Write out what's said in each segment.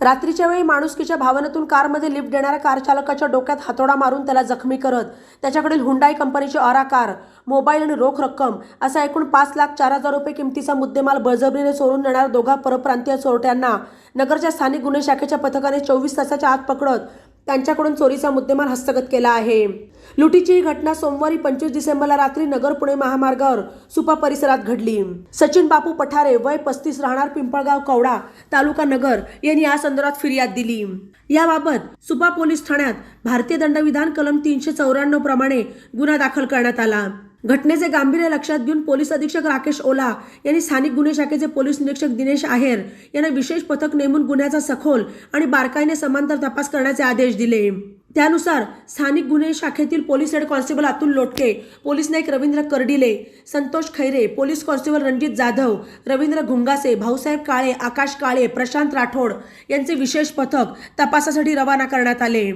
रात्रीच्या वेळी माणुसकीच्या भावनेतून कारमध्ये लिफ्ट देणाऱ्या कार चालकाच्या डोक्यात हातोडा मारून त्याला जखमी करत त्याच्याकडील हुंडाई कंपनीची अरा कार मोबाईल आणि रोख रक्कम असा एकूण पाच लाख चार हजार रुपये किमतीचा मुद्देमाल बळजबरीने चोरून नेणाऱ्या दोघा परप्रांतीय चोरट्यांना नगरच्या स्थानिक गुन्हे शाखेच्या पथकाने चोवीस तासाच्या आत पकडत त्यांच्याकडून चोरीचा मुद्देमाल हस्तगत केला आहे. लुटीची ही घटना सोमवारी पंचवीस डिसेंबरला रात्री नगर पुणे महामार्गावर सुपा परिसरात घडली. सचिन बापू पठारे वय पस्तीस राहणार पिंपळगाव कवडा तालुका नगर यांनी या संदर्भात फिर्याद दिली. याबाबत सुपा पोलीस ठाण्यात भारतीय दंडविधान कलम तीनशे चौऱ्याण्णव प्रमाणे गुन्हा दाखल करण्यात आला. घटनेचे गांभीर्य लक्षात घेऊन पोलीस अधीक्षक राकेश ओला यांनी स्थानिक गुन्हे शाखेचे पोलीस निरीक्षक दिनेश आहेर यांना विशेष पथक नेमून गुन्ह्याचा सखोल आणि बारकाईने समांतर तपास करण्याचे आदेश दिले. त्यानुसार स्थानिक गुन्हे शाखेतील police head constable Atul Lotke police Naik Ravindra Kardile Santosh Khaire police constable Ranjit Jadhav Ravindra Ghungase Bhausaheb Kale Akash Kale Prashant Rathod यांचे विशेष पथक तपासासाठी रवाना करण्यात आले.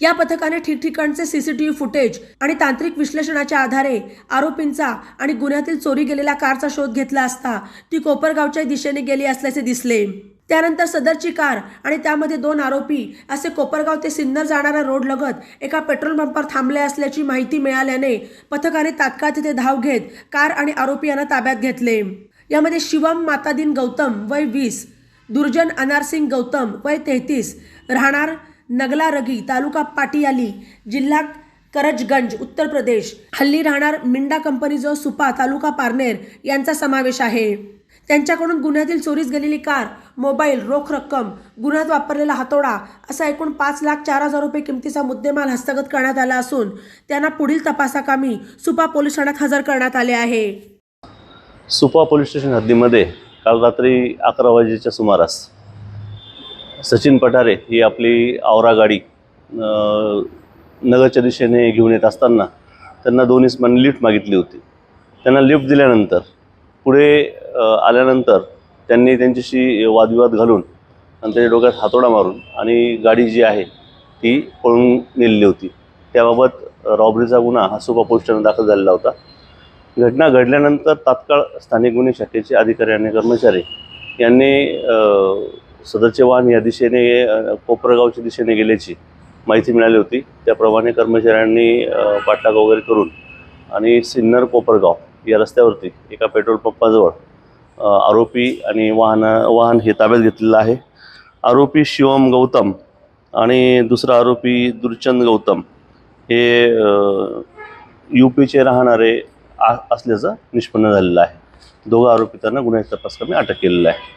या पथकाने ठिकठिकाणचे सीसीटीव्ही फुटेज आणि तांत्रिक विश्लेषणाच्या आधारे आरोपींचा आणि गुन्ह्यातील चोरी गेलेल्या कारचा शोध घेतला असता ती कोपरगावच्या दिशेने गेली असल्याचे दिसले. त्यानंतर सदरची कार आणि त्यामध्ये दोन आरोपी असे कोपरगाव ते सिन्नर जाणाऱ्या रोड लगत एका पेट्रोल पंपावर थांबले असल्याची माहिती मिळाल्याने पथकाने तात्काळ तिथे धाव घेत कार आणि आरोपी यांना ताब्यात घेतले. यामध्ये शिवम मातादीन गौतम वय वीस दुर्जन अनारसिंग गौतम वय तेहतीस राहणार नगला रगी तालुका पाटियाली जिल्हा करजगंज उत्तर प्रदेश. हल्ली राहणार मिंडा कंपनीजवळ सुपा तालुका पारनेर यांचा समावेश आहे. त्यांच्याकडून गुन्ह्यातील चोरीस गेलेली कार मोबाईल रोख रक्कम गुन्ह्यात वापरलेला हातोडा असा एकूण पाच लाख चार हजार रुपये किमतीचा मुद्देमाल हस्तगत करण्यात आला असून त्यांना पुढील तपासाकामी सुपा पोलीस ठाण्यात हजर करण्यात आले आहे. सुपा पोलीस स्टेशन हद्दीमध्ये काल रात्री अकरा वाजेच्या सुमारास सचिन पठारे ही आपली आवरा गाडी नगरच्या दिशेने घेऊन येत असताना त्यांना दोन इस्मांनी लिफ्ट मागितली होती. त्यांना लिफ्ट दिल्यानंतर पुढे आल्यानंतर त्यांनी त्यांच्याशी वादविवाद घालून आणि त्याच्या डोक्यात हातोडा मारून आणि गाडी जी आहे ती पळून नेलेली होती. त्याबाबत रॉबरीचा गुन्हा हा सोपा पोलीस दाखल झालेला होता. घटना घडल्यानंतर तात्काळ स्थानिक गुन्हे शाखेचे अधिकारी आणि कर्मचारी यांनी सदरचे वाहन या दिशेने कोपरगावच्या दिशेने गेल्याची माहिती मिळाली होती. त्याप्रमाणे कर्मचाऱ्यांनी पाठलाग वगैरे करून आणि सिन्नर कोपरगाव या रस्त्यावरती एका पेट्रोल पंपाजवळ आरोपी आणि वाहन वाहन हे ताब्यात घेतलेलं आहे. आरोपी शिवम गौतम आणि दुसरा आरोपी दुर्चंद गौतम हे यू पीचे राहणारे आ असल्याचं निष्पन्न झालेलं आहे. दोघं आरोपितांना तपास कमी अटक केलेलं आहे.